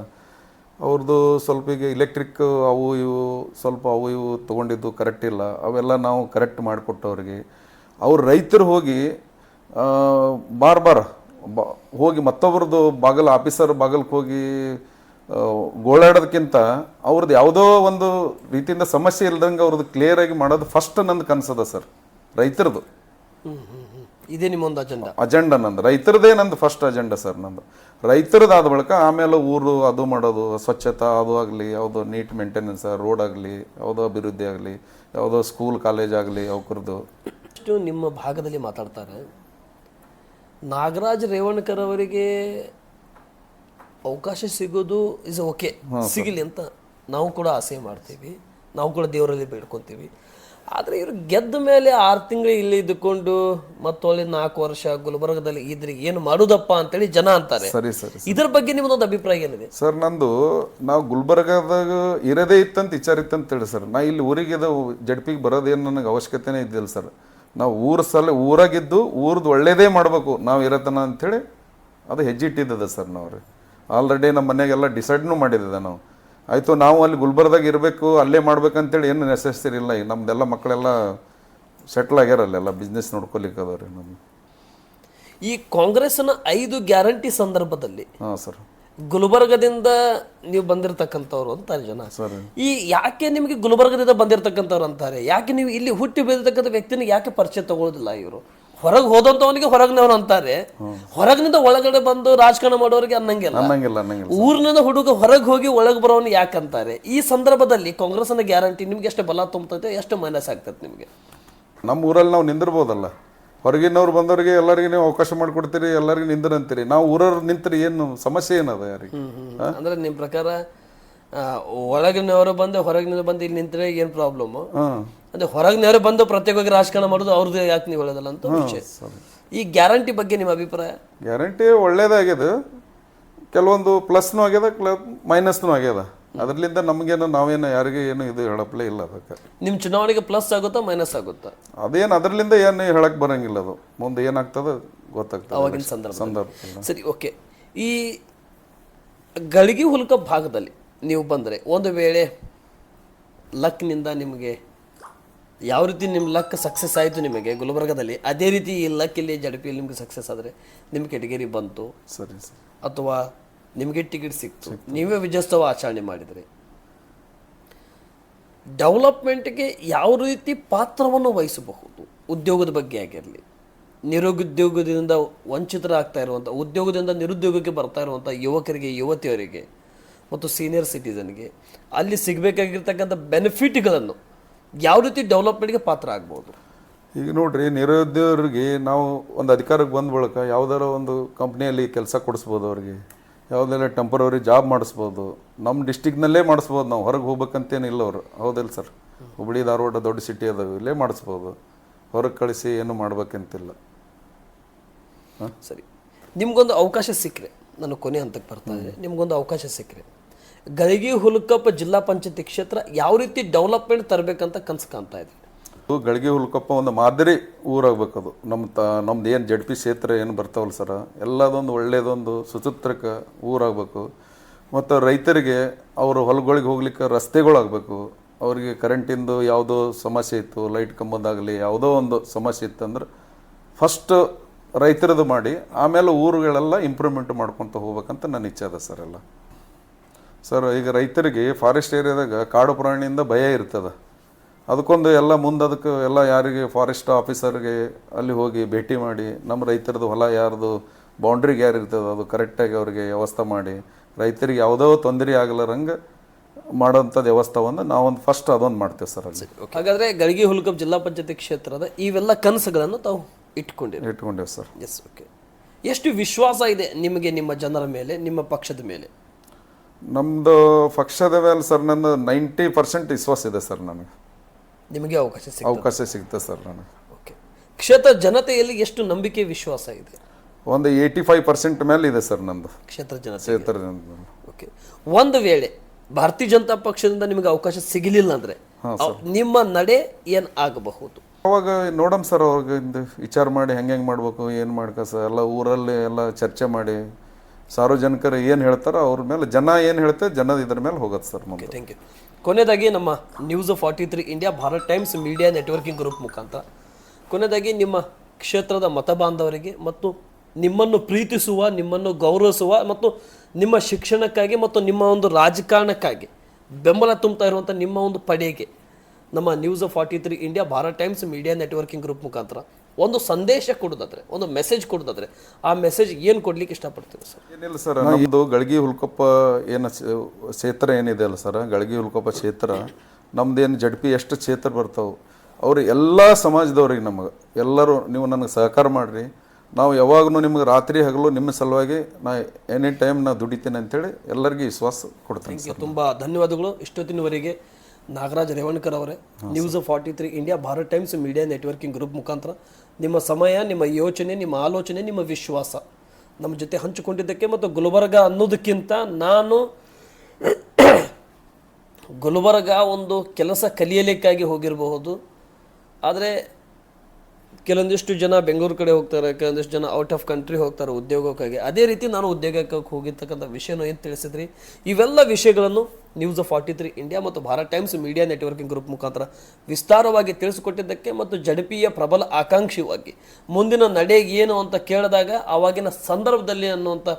ಅವ್ರದ್ದು ಸ್ವಲ್ಪ ಈಗ ಇಲೆಕ್ಟ್ರಿಕ್ ಅವು ಇವು ಸ್ವಲ್ಪ ಅವು ಇವು ತೊಗೊಂಡಿದ್ದು ಕರೆಕ್ಟ್ ಇಲ್ಲ. ಅವೆಲ್ಲ ನಾವು ಕರೆಕ್ಟ್ ಮಾಡಿಕೊಟ್ಟವ್ರಿಗೆ. ಅವ್ರು ರೈತರು ಹೋಗಿ ಬಾರ್ ಬಾರ್ ಬ ಹೋಗಿ ಮತ್ತೊಬ್ರದ್ದು ಬಾಗಲ್ ಆಫೀಸರ್ ಬಾಗಲ್ಗೆ ಹೋಗಿ ಗೋಳಾಡೋದಕ್ಕಿಂತ ಅವ್ರದ್ದು ಯಾವುದೋ ಒಂದು ರೀತಿಯಿಂದ ಸಮಸ್ಯೆ ಇಲ್ದಂಗೆ ಅವ್ರದ್ದು ಕ್ಲಿಯರ್ ಆಗಿ ಮಾಡೋದು ಫಸ್ಟ್ ನಂದು ಕನಸದ ಸರ್ ರೈತರದು. ಇದೇ ನಿಮ್ಮ ಒಂದು ಅಜೆಂಡಾ ಅಜೆಂಡಾ ನಂದು ರೈತರದೇ ನಂದು ಫಸ್ಟ್ ಅಜೆಂಡಾ ಸರ್ ನಂದು. ರೈತರದಾದ ಬಳಿಕ ಆಮೇಲೆ ಊರು ಅದು ಮಾಡೋದು ಸ್ವಚ್ಛತಾ ಅದು ಆಗಲಿ ಯಾವುದೋ ನೀಟ್ ಮೇಂಟೆನೆನ್ಸ್ ರೋಡ್ ಆಗಲಿ ಯಾವುದೋ ಅಭಿವೃದ್ಧಿ ಆಗಲಿ ಯಾವುದೋ ಸ್ಕೂಲ್ ಕಾಲೇಜ್ ಆಗಲಿ ಅವ್ರದ್ದು ಇಷ್ಟು ನಿಮ್ಮ ಭಾಗದಲ್ಲಿ ಮಾತಾಡ್ತಾರೆ. ನಾಗರಾಜ್ ರೇವಣ್ಕರ್ ಅವರಿಗೆ ಅವಕಾಶ ಸಿಗೋದು ಇಸ್ ಓಕೆ ಸಿಗಲಿ ಅಂತ ನಾವು ಕೂಡ ಆಸೆ ಮಾಡ್ತೀವಿ. ನಾವು ಕೂಡ ದೇವರಲ್ಲಿ ಬೇಡ್ಕೊತೀವಿ. ಆದರೆ ಇವರು ಗೆದ್ದ ಮೇಲೆ ಆರು ತಿಂಗಳು ಇಲ್ಲಿ ಇದ್ದುಕೊಂಡು ಮತ್ತೊಳ್ಳೆ ನಾಲ್ಕು ವರ್ಷ ಗುಲ್ಬರ್ಗದಲ್ಲಿ ಇದ್ರೆ ಏನು ಮಾಡೋದಪ್ಪ ಅಂತೇಳಿ ಜನ ಅಂತಾರೆ. ಸರಿ ಸರಿ ಇದ್ರ ಬಗ್ಗೆ ನಿಮ್ಮದೊಂದು ಅಭಿಪ್ರಾಯ ಏನಿದೆ? ಸರ್ ನಂದು ನಾವು ಗುಲ್ಬರ್ಗದಾಗ ಇರೋದೇ ಇತ್ತಂತ ವಿಚಾರ ಇತ್ತಂತ ಹೇಳಿ ಸರ್. ನಾ ಇಲ್ಲಿ ಊರಿಗೆ ಜಡ್ಪಿಗೆ ಬರೋದೇನು ನನಗೆ ಅವಶ್ಯಕತೆನೇ ಇದ್ದಿಲ್ಲ ಸರ್. ನಾವು ಊರ ಸಲ ಊರಾಗಿದ್ದು ಊರ್ದು ಒಳ್ಳೇದೇ ಮಾಡಬೇಕು ನಾವು ಇರತನ ಅಂಥೇಳಿ ಅದು ಹೆಜ್ಜೆ ಇಟ್ಟಿದ್ದದ ಸರ್ ನಾವು ರೀ. ಆಲ್ರೆಡಿ ನಮ್ಮ ಮನೆಗೆಲ್ಲ ಡಿಸೈಡ್ನು ಮಾಡಿದ್ದೆ ನಾವು. ಆಯಿತು ನಾವು ಅಲ್ಲಿ ಗುಲ್ಬರ್ದಾಗ ಇರಬೇಕು ಅಲ್ಲೇ ಮಾಡ್ಬೇಕಂತೇಳಿ ಏನು ನೆಸೆಸರಿ ಇಲ್ಲ. ಈಗ ನಮ್ದೆಲ್ಲ ಮಕ್ಕಳೆಲ್ಲ ಸೆಟ್ಲ್ ಆಗ್ಯಾರ ಅಲ್ಲೆಲ್ಲ ಬಿಸ್ನೆಸ್ ನೋಡ್ಕೊಲಿಕ್ಕೆ ಅದಾವ ರೀ ನಮ್ಮ ಈ ಕಾಂಗ್ರೆಸ್ನ ಐದು ಗ್ಯಾರಂಟಿ ಸಂದರ್ಭದಲ್ಲಿ ಹಾಂ ಸರ್. ಗುಲ್ಬರ್ಗದಿಂದ ನೀವು ಬಂದಿರತಕ್ಕಂಥವ್ರು ಅಂತಾರೆ ಜನ. ಸರ್. ಈ ಯಾಕೆ ನಿಮಗೆ ಗುಲ್ಬರ್ಗದಿಂದ ಬಂದಿರತಕ್ಕಂಥವ್ರು ಅಂತಾರೆ? ಯಾಕೆ ನೀವು ಇಲ್ಲಿ ಹುಟ್ಟಿ ಬೆಳೆದಿರ್ತಕ್ಕಂಥ ವ್ಯಕ್ತಿನ ಯಾಕೆ ಪರಿಚಯ ತಗೊಳ್ಳೋದಿಲ್ಲ ಇವರು? ಹೊರಗೆ ಹೋದಂತವನಿಗೆ ಹೊರಗಿನವನು ಅಂತಾರೆ. ಹೊರಗಿನಿಂದ ಒಳಗಡೆ ಬಂದು ರಾಜಕಾರಣ ಮಾಡೋರಿಗೆ ಅನ್ನಂಗಿಲ್ಲ. ಊರಿನಿಂದ ಹುಡುಗ ಹೊರಗೆ ಹೋಗಿ ಒಳಗೆ ಬರೋನು ಯಾಕಂತಾರೆ? ಈ ಸಂದರ್ಭದಲ್ಲಿ ಕಾಂಗ್ರೆಸ್ನ ಗ್ಯಾರಂಟಿ ನಿಮ್ಗೆ ಎಷ್ಟು ಬಲ ತುಂಬತೈತೆ ಎಷ್ಟು ಮೈನಸ್ ಆಗ್ತೈತೆ ನಿಮಗೆ? ನಮ್ಮ ಊರಲ್ಲಿ ನಾವು ನಿಂದಿರ್ಬೋದಲ್ಲ. ಹೊರಗಿನವ್ರು ಬಂದವರಿಗೆ ಎಲ್ಲರಿಗೂ ನೀವು ಅವಕಾಶ ಮಾಡಿಕೊಡ್ತೀರಿ ಎಲ್ಲರಿಗೂ ನಿಂದಿರಂತೀರಿ. ನಾವು ಊರವ್ರು ನಿಂತರೆ ಏನು ಸಮಸ್ಯೆ ಏನದ ಯಾರಿಗೆ? ಅಂದ್ರೆ ನಿಮ್ಮ ಪ್ರಕಾರ ಆ, ಒಳಗಿನವರು ಬಂದು ಹೊರಗಿನವರು ಬಂದು ಇಲ್ಲಿ ನಿಂತರೆ ಏನು ಪ್ರಾಬ್ಲಮ್ ಅಂದ್ರೆ ಹೊರಗಿನವರು ಬಂದು ಪ್ರತ್ಯೇಕವಾಗಿ ರಾಜಕಾರಣ ಮಾಡೋದು ಅವ್ರದ್ದು ಯಾಕೆ ನೀವು ಹೇಳೋದಲ್ಲ ಅಂತ ವಿಷಯ. ಈ ಗ್ಯಾರಂಟಿ ಬಗ್ಗೆ ನಿಮ್ಮ ಅಭಿಪ್ರಾಯ? ಗ್ಯಾರಂಟಿ ಒಳ್ಳೇದಾಗ್ಯದ ಕೆಲವೊಂದು ಪ್ಲಸ್ನೂ ಆಗ್ಯದ ಮೈನಸ್ನೂ ಆಗ್ಯದ. ಅದರಿಂದ ನಮಗೇನು ನಾವೇನು ಯಾರಿಗೆ ಏನು ಇದು ಹೇಳಪ್ಲೇ ಇಲ್ಲ ಅದಕ್ಕೆ. ನಿಮ್ಮ ಚುನಾವಣೆಗೆ ಪ್ಲಸ್ ಆಗುತ್ತಾ ಮೈನಸ್ ಆಗುತ್ತಾ? ಅದೇನು ಅದರಿಂದ ಏನು ಹೇಳಕ್ ಬರಂಗಿಲ್ಲ ಅದು. ಮುಂದೆ ಏನಾಗ್ತದೆ ಗೊತ್ತಾಗ್ತದೆ. ಅವಾಗಿನ ಸಂದರ್ಭ ಸಂದರ್ಭ ಸರಿ ಓಕೆ ಈ ಗಳಿಗೆ ಹುಲ್ಕ ಭಾಗದಲ್ಲಿ ನೀವು ಬಂದರೆ ಒಂದು ವೇಳೆ ಲಕ್ನಿಂದ ನಿಮಗೆ ಯಾವ ರೀತಿ ನಿಮ್ಮ ಲಕ್ ಸಕ್ಸಸ್ ಆಯಿತು ನಿಮಗೆ ಗುಲ್ಬರ್ಗದಲ್ಲಿ ಅದೇ ರೀತಿ ಈ ಲಕ್ ಇಲ್ಲಿ ಜಡಪಿಯಲ್ಲಿ ನಿಮಗೆ ಸಕ್ಸಸ್ ಆದರೆ ನಿಮ್ಮ ಕೆಟಗರಿ ಬಂತು. ಸರಿ ಸರ್. ಅಥವಾ ನಿಮಗೆ ಟಿಕೆಟ್ ಸಿಕ್ತು. ನೀವೇ ವಿಜಯೋತ್ಸವ ಆಚರಣೆ ಮಾಡಿದರೆ. ಡೆವಲಪ್ಮೆಂಟ್ಗೆ ಯಾವ ರೀತಿ ಪಾತ್ರವನ್ನು ವಹಿಸಬಹುದು? ಉದ್ಯೋಗದ ಬಗ್ಗೆ ಆಗಿರಲಿ ನಿರುದ್ಯೋಗದಿಂದ ವಂಚಿತರಾಗ್ತಾ ಇರುವಂಥ ಉದ್ಯೋಗದಿಂದ ನಿರುದ್ಯೋಗಕ್ಕೆ ಬರ್ತಾ ಇರುವಂಥ ಯುವಕರಿಗೆ ಯುವತಿಯರಿಗೆ ಮತ್ತು ಸೀನಿಯರ್ ಸಿಟಿಸನ್ಗೆ ಅಲ್ಲಿ ಸಿಗಬೇಕಾಗಿರ್ತಕ್ಕಂಥ ಬೆನಿಫಿಟ್ಗಳನ್ನು ಯಾವ ರೀತಿ ಡೆವಲಪ್ಮೆಂಟ್ಗೆ ಪಾತ್ರ ಆಗ್ಬೋದು? ಈಗ ನೋಡ್ರಿ ನಿರುದ್ಯೋಗರಿಗೆ ನಾವು ಒಂದು ಅಧಿಕಾರಕ್ಕೆ ಬಂದ ಬಳಿಕ ಯಾವ್ದಾರ ಒಂದು ಕಂಪ್ನಿಯಲ್ಲಿ ಕೆಲಸ ಕೊಡಿಸ್ಬೋದು ಅವ್ರಿಗೆ. ಯಾವುದೆಲ್ಲ ಟೆಂಪರವರಿ ಜಾಬ್ ಮಾಡಿಸ್ಬೋದು. ನಮ್ಮ ಡಿಸ್ಟಿಕ್ನಲ್ಲೇ ಮಾಡಿಸ್ಬೋದು ನಾವು. ಹೊರಗೆ ಹೋಗ್ಬೇಕಂತೇನಿಲ್ಲ ಅವರು. ಹೌದಲ್ಲ ಸರ್. ಹುಬ್ಬಳ್ಳಿ ಧಾರವಾಡ ದೊಡ್ಡ ಸಿಟಿ ಅದಾವೆ. ಇಲ್ಲೇ ಮಾಡಿಸ್ಬೋದು. ಹೊರಗೆ ಕಳಿಸಿ ಏನು ಮಾಡ್ಬೇಕಂತಿಲ್ಲ. ಸರಿ. ನಿಮ್ಗೊಂದು ಅವಕಾಶ ಸಿಕ್ಕರೆ. ನಾನು ಕೊನೆ ಹಂತಕ್ಕೆ ಬರ್ತಾ ಇದ್ದೆ ನಿಮ್ಗೊಂದು ಅವಕಾಶ ಸಿಕ್ಕರೆ. ಗಳಿಗೆ ಹುಲ್ಕಪ್ಪ ಜಿಲ್ಲಾ ಪಂಚಾಯತಿ ಕ್ಷೇತ್ರ ಯಾವ ರೀತಿ ಡೆವಲಪ್ಮೆಂಟ್ ತರಬೇಕಂತ ಕನಸು ಕಾಣ್ತಾ ಇದೆ? ಗಳಗಿ ಹುಲ್ಕಪ್ಪ ಒಂದು ಮಾದರಿ ಊರಾಗಬೇಕದು. ನಮ್ಮ ತ, ನಮ್ದು ಏನು ಜಡ್ ಪಿ ಕ್ಷೇತ್ರ ಏನು ಬರ್ತಾವಲ್ಲ ಸರ, ಎಲ್ಲದೊಂದು ಒಳ್ಳೆಯದೊಂದು ಸುಚಿತ್ರಕ ಊರಾಗಬೇಕು. ಮತ್ತು ರೈತರಿಗೆ ಅವರು ಹೊಲಗಳಿಗೆ ಹೋಗ್ಲಿಕ್ಕೆ ರಸ್ತೆಗಳಾಗಬೇಕು. ಅವರಿಗೆ ಕರೆಂಟಿಂದು ಯಾವುದೋ ಸಮಸ್ಯೆ ಇತ್ತು ಲೈಟ್ ಕಂಬದಾಗಲಿ ಯಾವುದೋ ಒಂದು ಸಮಸ್ಯೆ ಇತ್ತಂದ್ರೆ ಫಸ್ಟ್ ರೈತರದು ಮಾಡಿ, ಆಮೇಲೆ ಊರುಗಳೆಲ್ಲ ಇಂಪ್ರೂವ್ಮೆಂಟ್ ಮಾಡ್ಕೊತ ಹೋಗ್ಬೇಕಂತ ನನ್ನ ಇಚ್ಛೆ ಅದ ಸರ್ ಎಲ್ಲ. ಸರ್ ಈಗ ರೈತರಿಗೆ ಫಾರೆಸ್ಟ್ ಏರಿಯಾದಾಗ ಕಾಡು ಪ್ರಾಣಿಯಿಂದ ಭಯ ಇರ್ತದೆ. ಅದಕ್ಕೊಂದು ಎಲ್ಲ ಮುಂದೆ ಅದಕ್ಕೆ ಎಲ್ಲ ಯಾರಿಗೆ ಫಾರೆಸ್ಟ್ ಆಫೀಸರ್ಗೆ ಅಲ್ಲಿ ಹೋಗಿ ಭೇಟಿ ಮಾಡಿ ನಮ್ಮ ರೈತರದ್ದು ಹೊಲ ಯಾರ್ದು ಬೌಂಡ್ರಿಗೆ ಯಾರು ಇರ್ತದೆ ಅದು ಕರೆಕ್ಟಾಗಿ ಅವ್ರಿಗೆ ವ್ಯವಸ್ಥೆ ಮಾಡಿ ರೈತರಿಗೆ ಯಾವುದೋ ತೊಂದರೆ ಆಗಲಾರಂಗೆ ಮಾಡೋಂಥ ವ್ಯವಸ್ಥೆವನ್ನು ನಾವೊಂದು ಫಸ್ಟ್ ಅದೊಂದು ಮಾಡ್ತೇವೆ ಸರ್ ಅಲ್ಲಿ. ಹಾಗಾದ್ರೆ ಹುಲ್ಕಪ್ ಜಿಲ್ಲಾ ಪಂಚಾಯತಿ ಕ್ಷೇತ್ರದ ಇವೆಲ್ಲ ಕನಸುಗಳನ್ನು ತಾವು ಇಟ್ಕೊಂಡಿರಿ. ಇಟ್ಕೊಂಡೇವೆ ಸರ್. ಎಸ್ ಓಕೆ ಎಷ್ಟು ವಿಶ್ವಾಸ ಇದೆ ನಿಮಗೆ ನಿಮ್ಮ ಜನರ ಮೇಲೆ ನಿಮ್ಮ ಪಕ್ಷದ ಮೇಲೆ? ನಮ್ಮದು ಪಕ್ಷದ ಮೇಲೆ ಸರ್ ನನ್ನ ನೈಂಟಿ ಪರ್ಸೆಂಟ್ ವಿಶ್ವಾಸ ಇದೆ ಸರ್ ನನಗೆ. ನಿಮಗೆ ಅವಕಾಶ ಅವಕಾಶ ಸಿಗ್ತದೆ ಸರ್ ನನಗೆ. ಓಕೆ. ಕ್ಷೇತ್ರ ಜನತೆಯಲ್ಲಿ ಎಷ್ಟು ನಂಬಿಕೆ ವಿಶ್ವಾಸ ಇದೆ? ಒಂದು ಏಯ್ಟಿ ಫೈವ್ ಪರ್ಸೆಂಟ್ ಮೇಲೆ ಇದೆ ಸರ್ ನಂದು. ಕ್ಷೇತ್ರ ಜನತೆ. ಕ್ಷೇತ್ರದಿಂದ ಓಕೆ. ಒಂದು ವೇಳೆ ಭಾರತೀಯ ಜನತಾ ಪಕ್ಷದಿಂದ ನಿಮಗೆ ಅವಕಾಶ ಸಿಗಲಿಲ್ಲ ಅಂದ್ರೆ ಅವ್- ನಿಮ್ಮ ನಡೆ ಏನ್ ಆಗಬಹುದು? ಅವಾಗ ನೋಡಮ್ ಸರ್ ಅವ್ರಿಗೆ ವಿಚಾರ ಮಾಡಿ ಹೆಂಗೆ ಹೆಂಗೆ ಮಾಡ್ಬೇಕು ಏನು ಮಾಡ್ಕ ಸರ್ ಎಲ್ಲ ಊರಲ್ಲಿ ಎಲ್ಲ ಚರ್ಚೆ ಮಾಡಿ ಸಾರ್ವಜನಿಕರು ಏನು ಹೇಳ್ತಾರೋ ಅವ್ರ ಮೇಲೆ ಜನ ಏನು ಹೇಳ್ತಾರೆ ಜನದ ಇದ್ರ ಮೇಲೆ ಹೋಗುತ್ತೆ ಸರ್ ಮುಂದೆ. ಥ್ಯಾಂಕ್ ಯು ಕೊನೆಯದಾಗಿ ನಮ್ಮ news forty three India Bharat times media networking group ಮುಖಾಂತರ. ಕೊನೆಯದಾಗಿ ನಿಮ್ಮ ಕ್ಷೇತ್ರದ ಮತಬಾಂಧವರಿಗೆ ಮತ್ತು ನಿಮ್ಮನ್ನು ಪ್ರೀತಿಸುವ ನಿಮ್ಮನ್ನು ಗೌರವಿಸುವ ಮತ್ತು ನಿಮ್ಮ ಶಿಕ್ಷಣಕ್ಕಾಗಿ ಮತ್ತು ನಿಮ್ಮ ಒಂದು ರಾಜಕಾರಣಕ್ಕಾಗಿ ಬೆಂಬಲ ತುಂಬ್ತಾ ಇರುವಂಥ ನಿಮ್ಮ ಒಂದು ಪಡೆಗೆ ನಮ್ಮ news forty three India Bharat times media networking group ಮುಖಾಂತರ ಒಂದು ಸಂದೇಶ ಕೊಡೋದಾದ್ರೆ ಒಂದು ಮೆಸೇಜ್ ಕೊಡೋದಾದ್ರೆ ಆ ಮೆಸೇಜ್ ಏನು ಕೊಡ್ಲಿಕ್ಕೆ ಇಷ್ಟಪಡ್ತೀವಿ ಸರ್? ಏನಿಲ್ಲ ಸರ್ ನಮ್ಮದು ಗಳಗಿ ಹುಲ್ಕೊಪ್ಪ ಏನು ಕ್ಷೇ- ಕ್ಷೇತ್ರ ಏನಿದೆ ಅಲ್ಲ ಸರ್ ಗಳಗಿ ಹುಲ್ಕೊಪ್ಪ ಕ್ಷೇತ್ರ ನಮ್ದೇನು ಜಡ್ಪಿ ಎಷ್ಟು ಕ್ಷೇತ್ರ ಬರ್ತಾವೆ ಅವ್ರು ಎಲ್ಲ ಸಮಾಜದವ್ರಿಗೆ ನಮಗೆ ಎಲ್ಲರೂ ನೀವು ನನಗೆ ಸಹಕಾರ ಮಾಡಿರಿ ನಾವು ಯಾವಾಗಲೂ ನಿಮಗೆ ರಾತ್ರಿ ಹಗಲು ನಿಮ್ಮ ಸಲುವಾಗಿ ನಾ ಎನಿ ಟೈಮ್ ನಾ ದುಡಿತೇನೆ ಅಂತೇಳಿ ಎಲ್ಲರಿಗೂ ವಿಶ್ವಾಸ ಕೊಡ್ತೀನಿ ಸರ್. ತುಂಬ ಧನ್ಯವಾದಗಳು. ಇಷ್ಟೊತ್ತಿನವರೆಗೆ ನಾಗರಾಜ್ ರೇವಣ್ಕರ್ ಅವರೇ news forty three India Bharat times media networking group ಮುಖಾಂತರ. ನಿಮ್ಮ ಸಮಯ ನಿಮ್ಮ ಯೋಚನೆ ನಿಮ್ಮ ಆಲೋಚನೆ ನಿಮ್ಮ ವಿಶ್ವಾಸ ನಮ್ಮ ಜೊತೆ ಹಂಚಿಕೊಂಡಿದ್ದಕ್ಕೆ ಮತ್ತು ಗುಲ್ಬರ್ಗ ಅನ್ನೋದಕ್ಕಿಂತ ನಾನು ಗುಲ್ಬರ್ಗ ಒಂದು ಕೆಲಸ ಕಲಿಯಲಿಕ್ಕಾಗಿ ಹೋಗಿರಬಹುದು. ಆದರೆ ಕೆಲವೊಂದಿಷ್ಟು ಜನ ಬೆಂಗಳೂರು ಕಡೆ ಹೋಗ್ತಾರೆ, ಕೆಲವೊಂದಿಷ್ಟು ಜನ ಔಟ್ ಆಫ್ ಕಂಟ್ರಿ ಹೋಗ್ತಾರೆ ಉದ್ಯೋಗಕ್ಕಾಗಿ. ಅದೇ ರೀತಿ ನಾನು ಉದ್ಯೋಗಕ್ಕೆ ಹೋಗಿರ್ತಕ್ಕಂಥ ವಿಷಯನೂ ಏನು ತಿಳಿಸಿದ್ರಿ? ಇವೆಲ್ಲ ವಿಷಯಗಳನ್ನು ನ್ಯೂಸ್ ಫಾರ್ಟಿ ತ್ರೀ ಇಂಡಿಯಾ ಮತ್ತು Bharat times media networking group ಮುಖಾಂತರ ವಿಸ್ತಾರವಾಗಿ ತಿಳಿಸಿಕೊಟ್ಟಿದ್ದಕ್ಕೆ ಮತ್ತು ಜಡಪಿಯ ಪ್ರಬಲ ಆಕಾಂಕ್ಷಿಯಾಗಿ ಮುಂದಿನ ನಡೆ ಏನು ಅಂತ ಕೇಳಿದಾಗ ಆವಾಗಿನ ಸಂದರ್ಭದಲ್ಲಿ ಅನ್ನುವಂಥ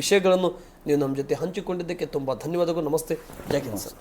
ವಿಷಯಗಳನ್ನು ನೀವು ನಮ್ಮ ಜೊತೆ ಹಂಚಿಕೊಂಡಿದ್ದಕ್ಕೆ ತುಂಬ ಧನ್ಯವಾದಗಳು. ನಮಸ್ತೆ. ಜೈ ಸರ್.